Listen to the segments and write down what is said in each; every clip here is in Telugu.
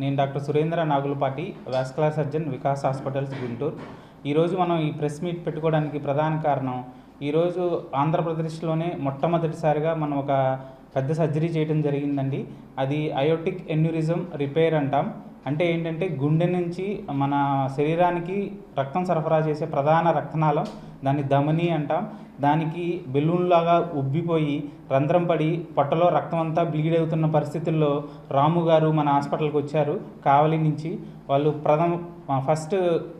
నేను doctor Surendra Nagulapati vascular surgeon Vikas hospitals Guntur. ఈరోజు మనం ఈ ప్రెస్ మీట్ పెట్టుకోవడానికి ప్రధాన కారణం ఈరోజు ఆంధ్రప్రదేశ్లోనే మొట్టమొదటిసారిగా మనం ఒక పెద్ద సర్జరీ చేయడం జరిగిందండి. అది అయోటిక్ ఎన్యూరిజం రిపేర్ అంటాం. అంటే ఏంటంటే గుండె నుంచి మన శరీరానికి రక్తం సరఫరా చేసే ప్రధాన రక్తనాళం దాన్ని ధమని అంటాం. దానికి బెలూన్ లాగా ఉబ్బిపోయి రంధ్రం పడి పొట్టలో రక్తం అంతా బ్లీడ్ అవుతున్న పరిస్థితుల్లో రాము గారు మన హాస్పిటల్కి వచ్చారు. కావలి నుంచి వాళ్ళు ప్రథమ ఫస్ట్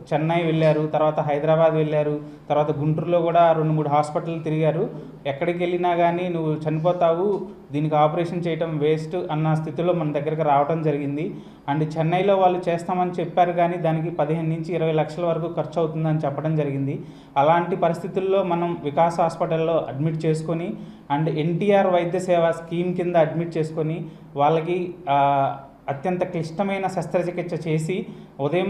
చెన్నై వెళ్ళారు తర్వాత హైదరాబాద్ వెళ్ళారు తర్వాత గుంటూరులో కూడా రెండు మూడు హాస్పిటల్ తిరిగారు. ఎక్కడికి వెళ్ళినా కానీ నువ్వు చనిపోతావు దీనికి ఆపరేషన్ చేయటం వేస్ట్ అన్న స్థితిలో మన దగ్గరికి రావడం జరిగింది. అండ్ చెన్నైలో వాళ్ళు చేస్తామని చెప్పారు కానీ దానికి పదిహేను నుంచి ఇరవై లక్షల వరకు ఖర్చు అవుతుందని చెప్పడం జరిగింది. అలాంటి పరిస్థితుల్లో మనం వికాస్ హాస్పిటల్లో అడ్మిట్ చేసుకొని అండ్ ఎన్టీఆర్ వైద్య సేవ స్కీమ్ కింద అడ్మిట్ చేసుకొని వాళ్ళకి అత్యంత క్లిష్టమైన శస్త్రచికిత్స చేసి ఉదయం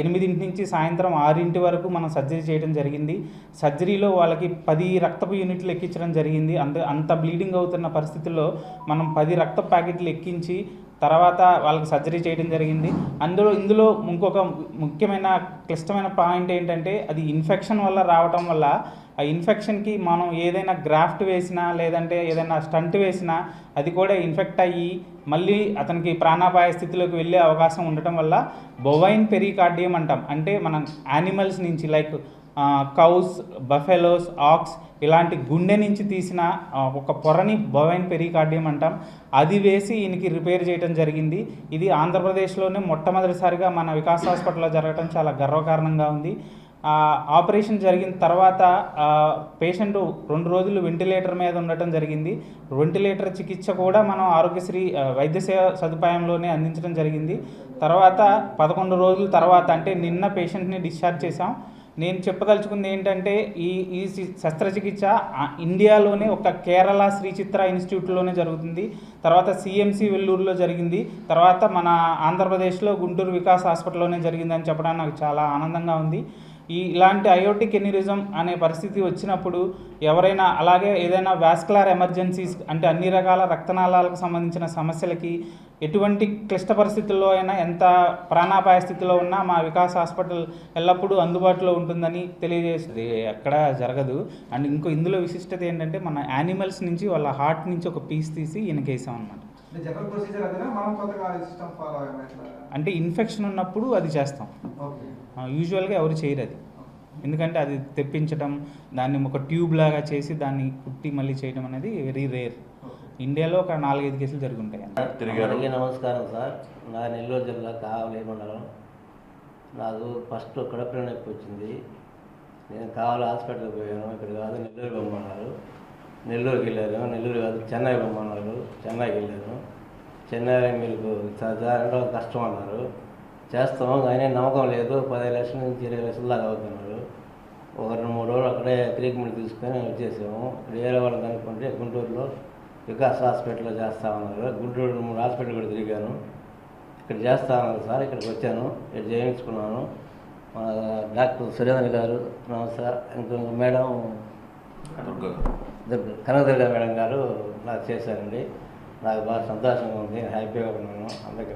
ఎనిమిదింటి నుంచి సాయంత్రం ఆరింటి వరకు మనం సర్జరీ చేయడం జరిగింది. సర్జరీలో వాళ్ళకి పది రక్తపు యూనిట్లు ఎక్కించడం జరిగింది. అంత అంత బ్లీడింగ్ అవుతున్న పరిస్థితుల్లో మనం పది రక్త ప్యాకెట్లు ఎక్కించి తర్వాత వాళ్ళకి సర్జరీ చేయడం జరిగింది. అందులో ఇందులో ఇంకొక ముఖ్యమైన క్లిష్టమైన పాయింట్ ఏంటంటే అది ఇన్ఫెక్షన్ వల్ల రావటం వల్ల ఆ ఇన్ఫెక్షన్కి మనం ఏదైనా గ్రాఫ్ట్ వేసినా లేదంటే ఏదైనా స్టంట్ వేసినా అది కూడా ఇన్ఫెక్ట్ అయ్యి మళ్ళీ అతనికి ప్రాణాపాయ స్థితిలోకి వెళ్ళే అవకాశం ఉండటం వల్ల బొవైన్ పెరికార్డియం అంటాం. అంటే మనం యానిమల్స్ నుంచి లైక్ కౌస్ బఫెలోస్ ఆక్స్ ఇలాంటి గుండె నుంచి తీసిన ఒక పొరని బొవైన్ పెరికార్డియం అంటాం. అది వేసి ఈయనకి రిపేర్ చేయడం జరిగింది. ఇది ఆంధ్రప్రదేశ్లోనే మొట్టమొదటిసారిగా మన వికాస్ హాస్పిటల్లో జరగడం చాలా గర్వకారణంగా ఉంది. ఆపరేషన్ జరిగిన తర్వాత పేషెంట్ రెండు రోజులు వెంటిలేటర్ మీద ఉండటం జరిగింది. వెంటిలేటర్ చికిత్స కూడా మనం ఆరోగ్యశ్రీ వైద్య సేవ సదుపాయంలోనే అందించడం జరిగింది. తర్వాత పదకొండు రోజుల తర్వాత అంటే నిన్న పేషెంట్ని డిశ్చార్జ్ చేసాం నేను చెప్పదలుచుకుంది ఏంటంటే ఈ ఈ శస్త్రచికిత్స ఇండియాలోనే ఒక కేరళ శ్రీ చిత్ర ఇన్స్టిట్యూట్లోనే జరుగుతుంది. తర్వాత సిఎంసి వెల్లూరులో జరిగింది. తర్వాత మన ఆంధ్రప్రదేశ్లో గుంటూరు వికాస్ హాస్పిటల్లోనే జరిగిందని చెప్పడానికి నాకు చాలా ఆనందంగా ఉంది. ఈ ఇలాంటి అయోటిక్ ఎన్యూరిజం అనే పరిస్థితి వచ్చినప్పుడు ఎవరైనా అలాగే ఏదైనా వాస్కులర్ ఎమర్జెన్సీస్ అంటే అన్ని రకాల రక్తనాళాలకు సంబంధించిన సమస్యలకి ఎటువంటి క్లిష్ట పరిస్థితుల్లో అయినా ఎంత ప్రాణాపాయ స్థితిలో ఉన్నా మా వికాస్ హాస్పిటల్ ఎల్లప్పుడూ అందుబాటులో ఉంటుందని తెలియజేస్తుంది ఎక్కడ జరగదు. అండ్ ఇంకో ఇందులో విశిష్టత ఏంటంటే మన యానిమల్స్ నుంచి వాళ్ళ హార్ట్ నుంచి ఒక పీస్ తీసి ఈయనకేసాం అనమాట అంటే ఇన్ఫెక్షన్ ఉన్నప్పుడు అది చేస్తాం. యూజువల్గా ఎవరు చేయరు అది. ఎందుకంటే అది తెప్పించడం దాన్ని ఒక ట్యూబ్ లాగా చేసి దాన్ని కుట్టి మళ్ళీ చేయడం అనేది వెరీ రేర్ ఇండియాలో ఒక నాలుగైదు కేసులు జరుగుంటాయి. అందరికీ నమస్కారం సార్. నా నెల్లూరు జిల్లా కావలి మండలం. నాకు ఫస్ట్ కడుపులో నొప్పి వచ్చింది. నేను కావాలి హాస్పిటల్కి పోయాను. ఇక్కడ కాదు నెల్లూరు పొమ్మన్నారు నెల్లూరుకి వెళ్ళాను. నెల్లూరు కాదు చెన్నై పొమ్మన్నారు చెన్నైకి వెళ్ళాను. చెన్నై మీకు రెండు కష్టం అన్నారు. చేస్తాం కానీ నమ్మకం లేదు. పదిహేను లక్షల నుంచి ఇరవై లక్షల దాకా అవుతున్నారు. ఒక రెండు మూడు రోజులు అక్కడే ట్రీట్మెంట్ తీసుకొని వచ్చేసాము. ఇక్కడ వేరే వాళ్ళు కనుక్కుంటే గుంటూరులో వికాస్ హాస్పిటల్లో చేస్తా ఉన్నారు. గుంటూరు మూడు హాస్పిటల్ కూడా తిరిగాను. ఇక్కడ చేస్తా ఉన్నారు సార్ ఇక్కడికి వచ్చాను. ఇక్కడ చేయించుకున్నాను. మన డాక్టర్ సురేంద్ర గారు సార్. ఇంకొక మేడం దుర్గా. దుర్గ కనకదుర్గ మేడం గారు నాకు చేశారండి. నాకు బాగా సంతోషంగా ఉంది. హ్యాపీగా ఉన్నాను. అందరికీ